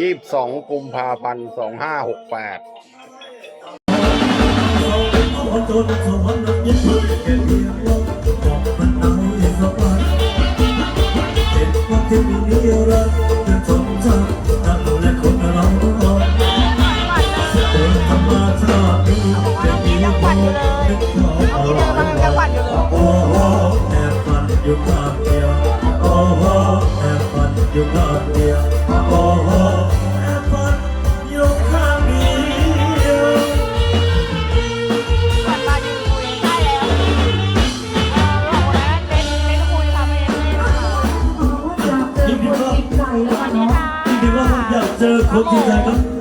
ยี่สิบสองกุมภาพันธ์สองห้าหกแปดเ这火气太大。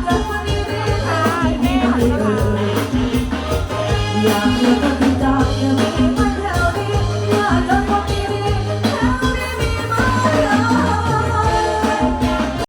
Thank you.